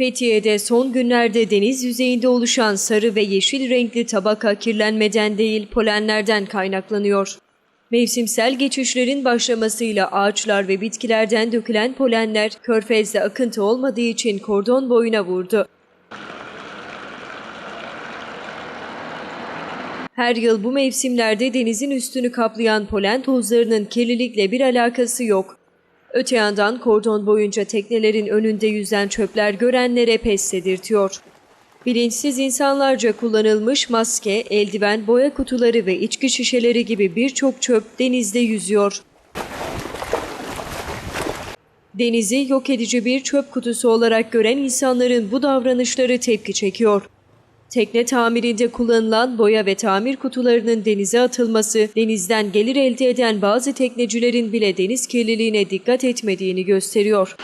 Fethiye'de son günlerde deniz yüzeyinde oluşan sarı ve yeşil renkli tabaka kirlenmeden değil polenlerden kaynaklanıyor. Mevsimsel geçişlerin başlamasıyla ağaçlar ve bitkilerden dökülen polenler körfezde akıntı olmadığı için kordon boyuna vurdu. Her yıl bu mevsimlerde denizin üstünü kaplayan polen tozlarının kirlilikle bir alakası yok. Öte yandan kordon boyunca teknelerin önünde yüzen çöpler görenlere pes dedirtiyor. Bilinçsiz insanlarca kullanılmış maske, eldiven, boya kutuları ve içki şişeleri gibi birçok çöp denizde yüzüyor. Denizi yok edici bir çöp kutusu olarak gören insanların bu davranışları tepki çekiyor. Tekne tamirinde kullanılan boya ve tamir kutularının denize atılması, denizden gelir elde eden bazı teknecilerin bile deniz kirliliğine dikkat etmediğini gösteriyor.